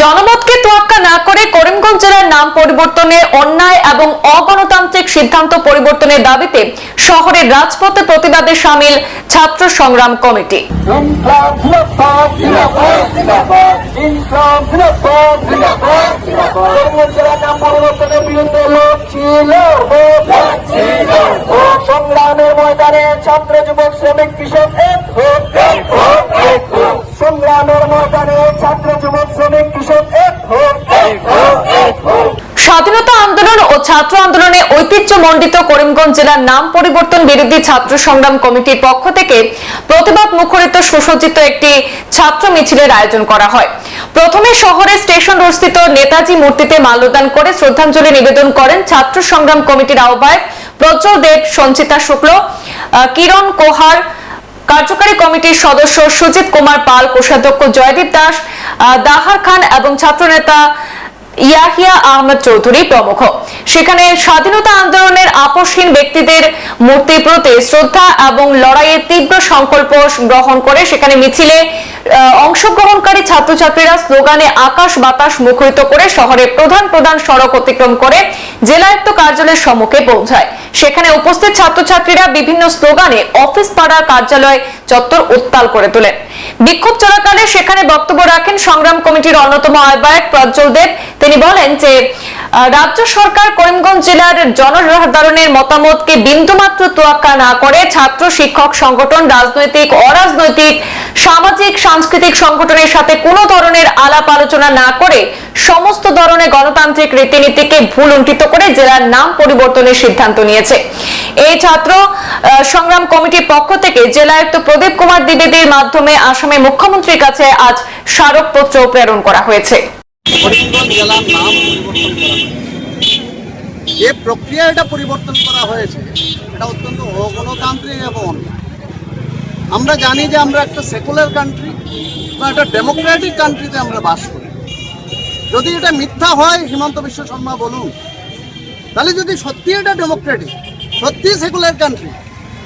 জনমতকে তোয়াক্কা না করে করিমগঞ্জ জেলার নাম পরিবর্তনে অন্যায় এবং অগণতান্ত্রিক সিদ্ধান্ত পরিবর্তনের দাবিতে শহরের রাজপথে প্রতিবাদে সামিল ছাত্র সংগ্রাম কমিটি। ছাত্র যুবক, শ্রমিক, কৃষক আন্দোলন ও ছাত্র আন্দোলনে ঐতিহ্যমণ্ডিত করিমগঞ্জ জেলার নাম পরিবর্তন বিরোধী ছাত্র সংগ্রাম কমিটির পক্ষ থেকে প্রতিবাদ মুখরিত সুসজ্জিত একটি ছাত্র মিছিলের আয়োজন করা হয়। প্রথমে শহরের স্টেশন রোডস্থিত নেতাজি মূর্তিতে মাল্যদান করে শ্রদ্ধাঞ্জলি নিবেদন করেন ছাত্র সংগ্রাম কমিটির আহ্বায়ক প্রজ্জ্বল দেব সঞ্চিতা শুক্ল কিরণ কোহার, কার্যকারী কমিটির সদস্য সুজিত কুমার পাল, কোষাধ্যক্ষ জয়দীপ দাস দাহার খান এবং ছাত্রনেতা ইয়াহিয়া আহমদ চৌধুরী প্রমুখ। সেখানে স্বাধীনতা আন্দোলনের আপসহীন ব্যক্তিদের মূর্তির প্রতি শ্রদ্ধা এবং লড়াইয়ের তীব্র সংকল্প গ্রহণ করে সেখানে মিছিলে অংশগ্রহণকারী ছাত্রছাত্রীরা স্লোগানে আকাশ বাতাস মুখরিত করে শহরের প্রধান প্রধান সড়ক অতিক্রম করে জেলায়ুক্ত কার্যালয়ের সম্মুখে পৌঁছায়। সেখানে উপস্থিত ছাত্রছাত্রীরা বিভিন্ন স্লোগানে অফিস পাড়া কার্যালয় চত্বর উত্তাল করে তোলেন। বিক্ষোভ চলাকালে সেখানে বক্তব্য রাখেন সংগ্রাম কমিটির অন্যতম আহ্বায়ক প্রজ্জ্বল দেব। তিনি বলেন যে রাজ্য সরকার করিমগঞ্জ জেলার জনসাধারণের মতামতকে বিন্দুমাত্র তোয়াক্কা না করে ছাত্র শিক্ষক সংগঠন, রাজনৈতিক, অরাজনৈতিক, সামাজিক, সাংস্কৃতিক সংগঠনের সাথে কোনো ধরনের আলাপ আলোচনা না করে সমস্ত ধরনের গণতান্ত্রিক রীতিনীতিকে ভুল উন্ঠিত করে জেলার নাম পরিবর্তনের সিদ্ধান্ত নিয়েছে। এই ছাত্র সংগ্রাম কমিটির পক্ষ থেকে জেলায়ুক্ত প্রদীপ কুমার দ্বিবেদীর মাধ্যমে আসামের মুখ্যমন্ত্রীর কাছে আজ স্মারকপত্র প্রেরণ করা হয়েছে। জেলার নাম পরিবর্তন যে প্রক্রিয়া এটা পরিবর্তন করা হয়েছে, এটা অত্যন্ত অগণতান্ত্রিক এবং। আমরা জানি যে আমরা একটা সেকুলার কান্ট্রি বা একটা ডেমোক্রেটিক কান্ট্রিতে আমরা বাস করি। যদি এটা মিথ্যা হয়, হিমন্ত বিশ্ব শর্মা বলুন। তাহলে যদি সত্যি এটা ডেমোক্রেটিক সত্যি সেকুলার কান্ট্রি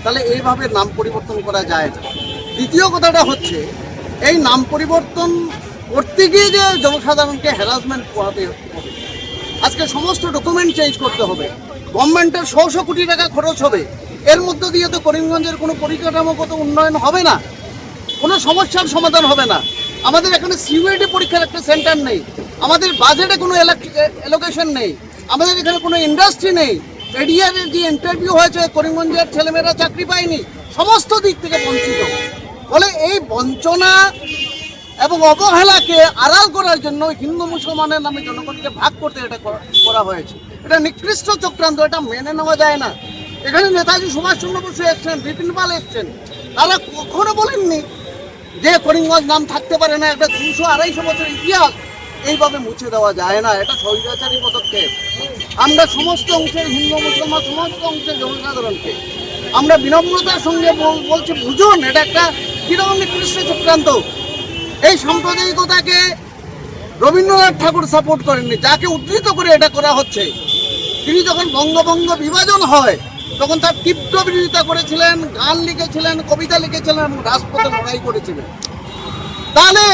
তাহলে এইভাবে নাম পরিবর্তন করা যায় না। দ্বিতীয় কথাটা হচ্ছে, এই নাম পরিবর্তন করতে গিয়ে যে জনসাধারণকে হ্যারাসমেন্ট পোহাতে হবে, আজকে সমস্ত ডকুমেন্ট চেঞ্জ করতে হবে, গভর্নমেন্টের ছশো কোটি টাকা খরচ হবে, এর মধ্য দিয়ে তো করিমগঞ্জের কোনো পরিকাঠামোগত উন্নয়ন হবে না, কোনো সমস্যার সমাধান হবে না। আমাদের এখানে সিউএডি পরীক্ষার একটা সেন্টার নেই। আমাদের বাজেটে কোনো এলোকেশন নেই। আমাদের এখানে কোনো ইন্ডাস্ট্রি নেই। এডিআরের যে ইন্টারভিউ হয়েছে, করিমগঞ্জের ছেলেমেয়েরা চাকরি পায়নি, সমস্ত দিক থেকে বঞ্চিত। ফলে এই বঞ্চনা এবং অবহেলাকে আড়াল করার জন্য হিন্দু মুসলমানের নামে জনগণকে ভাগ করতে এটা করা হয়েছে। এটা নিকৃষ্ট চক্রান্ত, এটা মেনে নেওয়া যায় না। এখানে নেতাজি সুভাষচন্দ্র বসু এসছেন, বিপিন পাল এসছেন। তারা কখনো বলেননি যে করিমগঞ্জ নাম থাকতে পারে না, একটা দুশো আড়াইশো বছর ইতিহাস, এইভাবে মুছে দেওয়া যায় না, এটা স্বৈরাচারী পদক্ষেপ। আমরা সমস্ত অংশের হিন্দু, মুসলমান, সমস্ত অংশের জনসাধারণকে, আমরা বিনম্রতার সঙ্গে বলছি, বুঝুন, এটা একটা কীরকম নিকৃষ্ট চক্রান্ত। এই সাম্প্রদায়িকতাকে রবীন্দ্রনাথ ঠাকুর সাপোর্ট করেননি, যাকে উদ্ধৃত করে এটা করা হচ্ছে। তিনি যখন বঙ্গভঙ্গ বিভাজন হয় তখন তার তীব্র বিরোধিতা করেছিলেন, গান লিখেছিলেন, কবিতা লিখেছিলেন এবং রাজপথে লড়াই করেছিলেন। তাহলে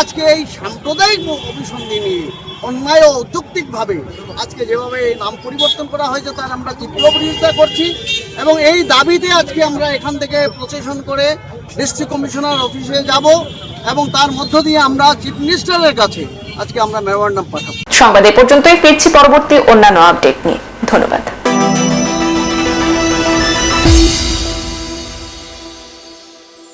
আজকে এই সাম্প্রদায়িক অভিসন্ধি নিয়ে, অন্যায় অযৌক্তিকভাবে আজকে যেভাবে নাম পরিবর্তন করা হয়েছে, তার আমরা তীব্র বিরোধিতা করছি এবং এই দাবিতে আজকে আমরা এখান থেকে প্রসেশন করে ডিস্ট্রিক্ট কমিশনার অফিসে যাব এবং তার মধ্য দিয়ে আমরা চিফ মিনিস্টারের কাছে আজকে আমরা মেমোরান্ডাম পাঠাবো। সংবাদ এ পর্যন্তই, ফিরছি পরবর্তী অন্যান্য আপডেট নিয়ে। ধন্যবাদ।